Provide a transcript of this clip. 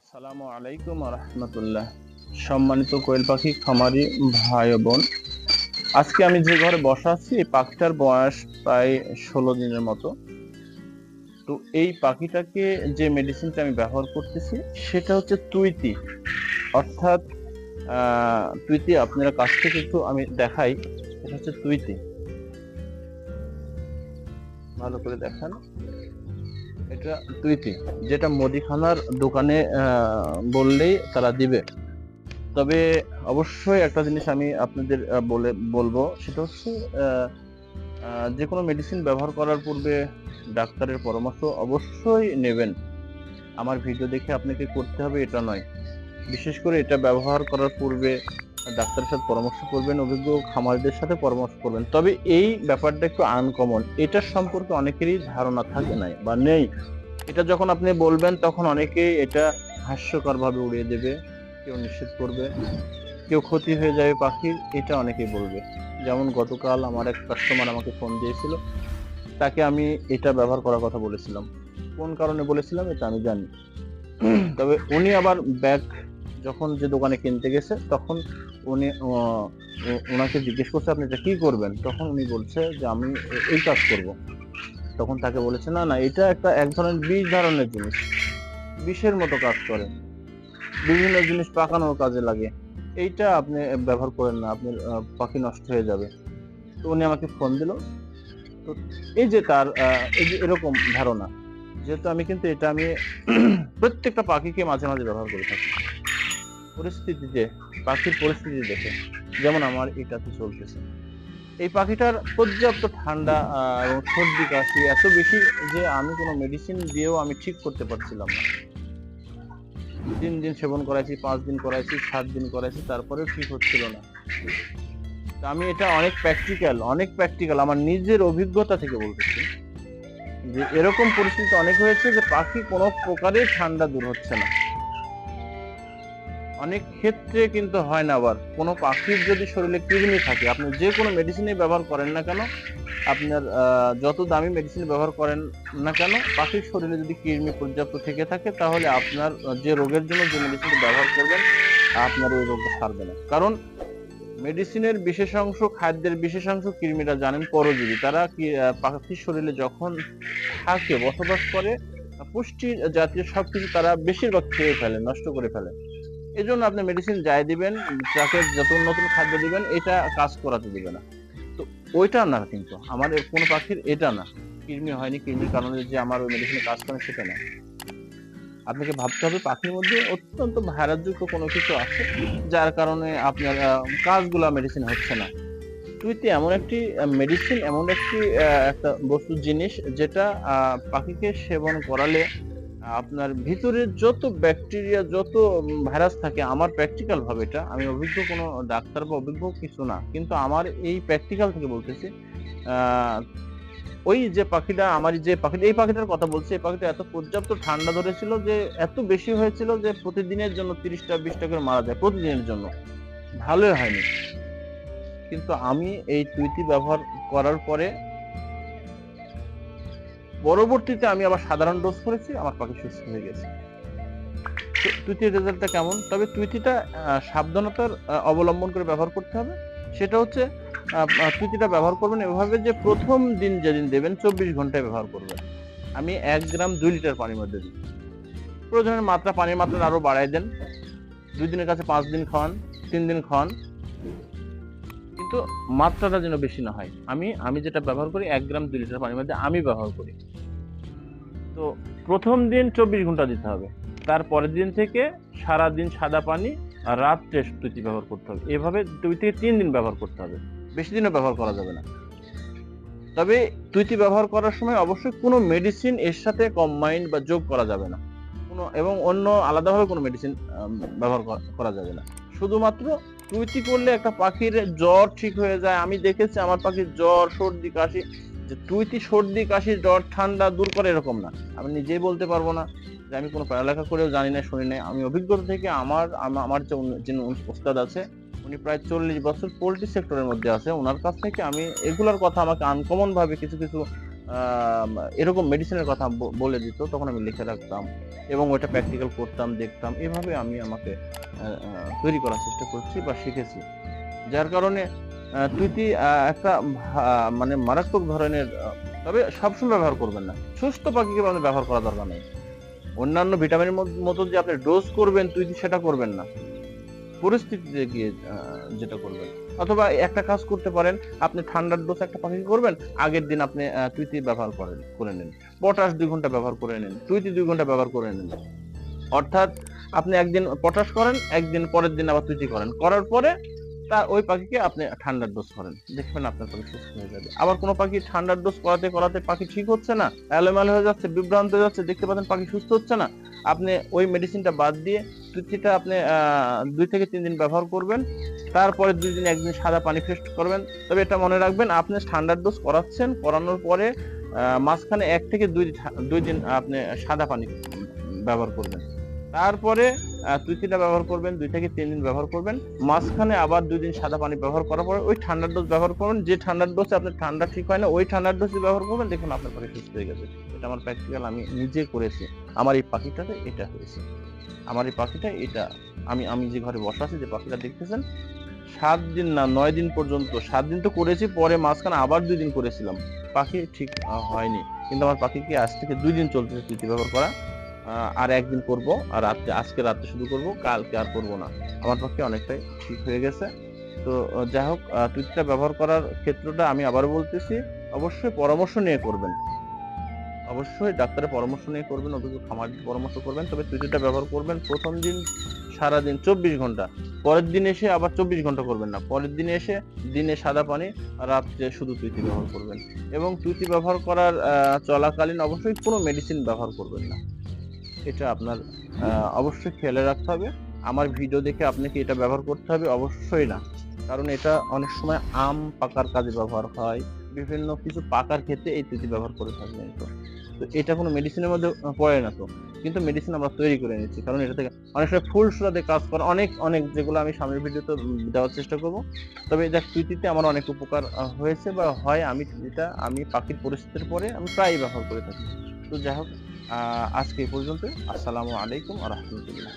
আসসালামু আলাইকুম রহমতুল্লাহ। সম্মানিত কোয়েল পাখি, খামারি ভাই বোন, আজকে আমি যে ঘরে বসা আছি, এই পাখিটার বয়স প্রায় ষোলো দিনের মতো। তো এই পাখিটাকে যে মেডিসিনটা আমি ব্যবহার করতেছি, সেটা হচ্ছে তুইতি। অর্থাৎ তুইতি আপনারা কাছ থেকে একটু আমি দেখাই, এটা হচ্ছে তুইতি। ভালো করে দেখান। এটা তুইতি যেটা মুদিখানার দোকানে বললেই তারা দিবে। তবে অবশ্যই একটা জিনিস আমি আপনাদের বলে, বলব, সেটা হচ্ছে যে কোনো মেডিসিন ব্যবহার করার পূর্বে ডাক্তারের পরামর্শ অবশ্যই নেবেন। আমার ভিডিও দেখে আপনাকে করতে হবে এটা নয়। বিশেষ করে এটা ব্যবহার করার পূর্বে ডাক্তারের সাথে পরামর্শ করবেন, অভিজ্ঞ খামারিদের সাথে পরামর্শ করবেন। তবে এই ব্যাপারটা একটু আনকমন এটার সম্পর্কে অনেকেরই ধারণা থাকে নাই বা নেই। এটা যখন আপনি বলবেন, তখন অনেকেই এটা হাস্যকর ভাবে উড়িয়ে দেবে, কেউ নিষেধ করবে, কেউ ক্ষতি হয়ে যাবে পাখির এটা অনেকেই বলবে। যেমন গতকাল আমার এক কাস্টমার আমাকে ফোন দিয়েছিল, তাকে আমি এটা ব্যবহার করার কথা বলেছিলাম। কোন কারণে বলেছিলাম, এটা আমি জানি। তবে উনি আবার ব্যাগ যখন যে দোকানে কিনতে গেছে তখন উনি ওনাকে জিজ্ঞেস করছে আপনি এটা কি করবেন? তখন উনি বলছে যে আমি এই কাজ করব। তখন তাকে বলেছে না না এটা একটা এক ধরনের বিষ ধরনের জিনিস। বিষের মতো কাজ করে। বিভিন্ন জিনিস পাকানোর কাজে লাগে। এইটা আপনি ব্যবহার করেন না আপনার আহ, পাখি নষ্ট হয়ে যাবে। তো উনি আমাকে ফোন দিল। তো এই যে তার এই যে এরকম ধারণা যেহেতু আমি কিন্তু এটা আমি প্রত্যেকটা পাখিকে মাঝে মাঝে ব্যবহার করে থাকি। পরিস্থিতিতে পাখির পরিস্থিতি দেখে, যেমন আমার এটাতে চলতেছে। এই পাখিটার পর্যাপ্ত ঠান্ডা এবং সর্দি, কাশি এত বেশি যে আমি কোনো মেডিসিন দিয়েও আমি ঠিক করতে পারছিলাম না। তিন দিন সেবন করাইছি, পাঁচ দিন করাইছি, সাত দিন করাইছি, তারপরেও ঠিক হচ্ছিল না। আমি এটা অনেক প্র্যাকটিক্যাল অনেক প্র্যাকটিক্যাল আমার নিজের অভিজ্ঞতা থেকে বলতেছি, যে এরকম পরিস্থিতি অনেক হয়েছে যে পাখি কোনো প্রকারে ঠান্ডা দূর হচ্ছে না। অনেক ক্ষেত্রে কিন্তু হয় না আবার। কোনো পাখির যদি শরীরে কৃমি থাকে, আপনি যে কোনো মেডিসিনে ব্যবহার করেন না কেন, আপনার যত দামি মেডিসিন ব্যবহার করেন না কেন, পাখির শরীরে যদি কৃমি পর্যাপ্ত থেকে থাকে, তাহলে আপনার, যে রোগের জন্য যে মেডিসিন ব্যবহার করবেন, আপনার ওই রোগটা সারবে না। কারণ মেডিসিনের বিশেষ অংশ খাদ্যের বিশেষ অংশ কৃমিরা জানেন পরজীবী। তারা কি পাখির শরীরে যখন থাকে, বসবাস করে পুষ্টি জাতীয় সবকিছু তারা বেশিরভাগ খেয়ে ফেলে, নষ্ট করে ফেলে। এই জন্য আপনি মেডিসিন যাই দিবেন, যাকে যত নতুন খাদ্য দিবেন, এটা কাজ করাতে দিবে না। তো ওইটা না কিন্তু আমার এর কোনো পাখির এটা না। কৃমি হয়নি, কৃমির কারণে যে আমার ওই মেডিসিনে কাজ করে সেটা না। আপনাকে ভাবতে হবে, পাখির মধ্যে অত্যন্ত ভাইরাসযুক্ত কোনো কিছু আছে, যার কারণে আপনার কাজগুলা মেডিসিন হচ্ছে না। তুইতে এমন একটি মেডিসিন এমন একটি একটা বস্তু, জিনিস, যেটা পাখিকে সেবন করালে আপনার ভিতরে যত ব্যাকটেরিয়া যত ভাইরাস থাকে, আমার প্র্যাকটিক্যাল ভাবে এটা। আমি অভিজ্ঞ কোনো ডাক্তার বা অভিজ্ঞ কিছু না, কিন্তু আমার এই প্র্যাকটিক্যাল থেকে বলতেছি ওই যে পাখিটা, আমার যে পাখিটা, এই পাখিটার কথা বলছি, এই পাখিটা এত পর্যাপ্ত ঠান্ডা ধরেছিল যে, এত বেশি হয়েছিল যে, প্রতিদিনের জন্য তিরিশটা, বিশটা করে মারা যায়, প্রতিদিনের জন্য। ভালোই হয়নি। কিন্তু আমি এই তুইতি ব্যবহার করার পরে পরবর্তীতে আমি আবার সাধারণ ডোজ করেছি, আমার পাখি সুস্থ হয়ে গেছে। তো তুইতির রেজাল্টটা কেমন? তবে তুইতিটা সাবধানতার অবলম্বন করে ব্যবহার করতে হবে। সেটা হচ্ছে তুইতিটা ব্যবহার করবেন এভাবে যে প্রথম দিন যেদিন দেবেন, চব্বিশ ঘন্টায় ব্যবহার করবেন। আমি এক গ্রাম দুই লিটার পানির মধ্যে দিই। প্রয়োজনের মাত্রা পানির মাত্রা আরও বাড়াই দেন। দুই দিনের কাছে পাঁচ দিন খাওয়ান তিন দিন খাওয়ান কিন্তু মাত্রাটা যেন বেশি না হয়। আমি আমি যেটা ব্যবহার করি, এক গ্রাম দুই লিটার পানির মধ্যে আমি ব্যবহার করি। তো প্রথম দিন চব্বিশ ঘণ্টা দিতে হবে। তার পরের দিন থেকে সারা দিন সাদা পানি আর রাত্রে তুইতি ব্যবহার করতে হবে। এভাবে দুই থেকে তিন দিন ব্যবহার করতে হবে। বেশি দিনও ব্যবহার করা যাবে না। তবে তুইতি ব্যবহার করার সময় অবশ্যই কোনো মেডিসিন এর সাথে কম্বাইন্ড বা যোগ করা যাবে না। কোনো এবং অন্য আলাদাভাবে কোনো মেডিসিন ব্যবহার করা- করা যাবে না। শুধুমাত্র তুইতি করলে একটা পাখির জ্বর ঠিক হয়ে যায়। আমি দেখেছি আমার পাখির জ্বর, সর্দি, কাশি যে তুইতি সর্দি, কাশি, জ্বর, ঠান্ডা দূর করে এরকম না। আমি নিজেই বলতে পারব না যে আমি কোনো পড়ালেখা করেও জানি না, শুনি না। আমি অভিজ্ঞতা থেকে আমার আমার যে যিনি ওস্তাদ আছে, উনি প্রায় চল্লিশ বছর পোল্ট্রি সেক্টরের মধ্যে আছে। ওনার কাছ থেকে আমি এগুলার কথা আমাকে আনকমন ভাবে কিছু কিছু এরকম মেডিসিনের কথা বলে দিত। তখন আমি লিখে রাখতাম এবং ওটা প্র্যাকটিক্যাল করতাম, দেখতাম। এভাবে আমি আমাকে তৈরি করার চেষ্টা করছি বা শিখেছি। যার কারণে আহ, একটা মানে মারাত্মক ধরনের তবে সবসময় ব্যবহার করবেন না। সুস্থ পাখিকে আপনি ব্যবহার করা দরকার নেই। অন্যান্য ভিটামিনের মতো যে আপনি ডোজ করবেন তুইতি সেটা করবেন না। পরিস্থিতিতে গিয়ে যেটা করবেন। অথবা একটা কাজ করতে পারেন আপনি ঠান্ডার ডোজ একটা পাখি করবেন আগের দিন আপনি তুইতি ব্যবহার করেন করে নিন। পটাশ দুই ঘণ্টা ব্যবহার করে নিন তুইতি দুই ঘণ্টা ব্যবহার করে নিন। অর্থাৎ আপনি একদিন পটাশ করেন একদিন পরের দিন আবার তুইতি করেন। করার পরে তা ওই পাখিকে আপনি ঠান্ডার ডোজ করেন। দেখবেন আপনার পাখি সুস্থ হয়ে যাবে। আবার কোনো পাখি ঠান্ডার ডোজ করাতে করাতে পাখি ঠিক হচ্ছে না, এলোমেলো হয়ে যাচ্ছে, বিভ্রান্ত হয়ে যাচ্ছে, দেখতে পাচ্ছেন পাখি সুস্থ হচ্ছে না, আপনি ওই মেডিসিনটা বাদ দিয়ে তুতিটা আপনি দুই থেকে তিন দিন ব্যবহার করবেন তারপরে দুই দিন একদিন সাদা পানি ফেস্ট করবেন। তবে এটা মনে রাখবেন, আপনি স্ট্যান্ডার্ড ডোজ করাচ্ছেন, করানোর পরে মাঝখানে এক থেকে দুই দুই দিন আপনি সাদা পানি ব্যবহার করবেন। তারপরে তুইতিটা ব্যবহার করবেন, দুই থেকে তিন দিন ব্যবহার করবেন। মাঝখানে আবার দুই দিন সাদা পানি ব্যবহার করার পরে ওই ঠান্ডার ডোজ ব্যবহার করবেন যে ঠান্ডার ডোজে আপনার ঠান্ডা ঠিক হয় না, ওই ঠান্ডার ডোজ ব্যবহার করবেন, দেখুন আপনার পাখি সুস্থ হয়ে গেছে। এটা আমার প্র্যাকটিক্যাল আমি নিজে করেছি। আমার এই পাখিটাতে এটা হয়েছে। আমার এই পাখিটা এটা। আমি আমি যে ঘরে বসা আছি, যে পাখিটা দেখতেছেন, সাত দিন না, নয় দিন পর্যন্ত, সাত দিন তো করেছি, পরে মাঝখানে আবার দুই দিন করেছিলাম। পাখি ঠিক হয়নি। কিন্তু আমার পাখিকে আজ থেকে দুই দিন চলতেছে ব্যবহার করা। আর একদিন করব, আর রাত্রে আজকে রাত্রে শুরু করব, কালকে আর করব না। আমার পক্ষে অনেকটাই ঠিক হয়ে গেছে। তো যাই হোক তুইতিটা ব্যবহার করার ক্ষেত্রটা আমি আবার বলতেছি, অবশ্যই পরামর্শ নিয়ে করবেন। অবশ্যই ডাক্তারের পরামর্শ নিয়ে করবেন, অথচ খামারের পরামর্শ করবেন, তবে তুইতিটা ব্যবহার করবেন প্রথম দিন সারা দিন চব্বিশ ঘণ্টা। পরের দিন এসে আবার চব্বিশ ঘণ্টা করবেন না। পরের দিনে এসে দিনে সাদা পানি, রাত্রে শুধু তুইতি ব্যবহার করবেন। এবং তুইতি ব্যবহার করার চলাকালীন অবশ্যই কোনো মেডিসিন ব্যবহার করবেন না। এটা আপনার অবশ্যই খেয়ালে রাখতে হবে। আমার ভিডিও দেখে আপনাকে এটা ব্যবহার করতে হবে? অবশ্যই না। কারণ এটা অনেক সময় আম পাকার কাজে ব্যবহার হয়। বিভিন্ন কিছু পাকার ক্ষেত্রে এই তুইতি ব্যবহার করে থাকবেন তো। তো এটা কোনো মেডিসিনের মধ্যে পড়ে না তো। কিন্তু মেডিসিন আমরা তৈরি করে নিচ্ছি। কারণ এটা থেকে অনেক সময় ফুল সুরাতে কাজ করে, অনেক অনেক যেগুলো আমি সামনের ভিডিওতে দেওয়ার চেষ্টা করব। তবে দেখ তুইতিতে আমার অনেক উপকার হয়েছে বা হয় আমি, এটা আমি পাখির পরিস্থিতির পরে আমি প্রায় ব্যবহার করে থাকি। তো যাই হোক আজকে পর্যন্ত আসসালামু আলাইকুম আ রহমতুল্লাহ।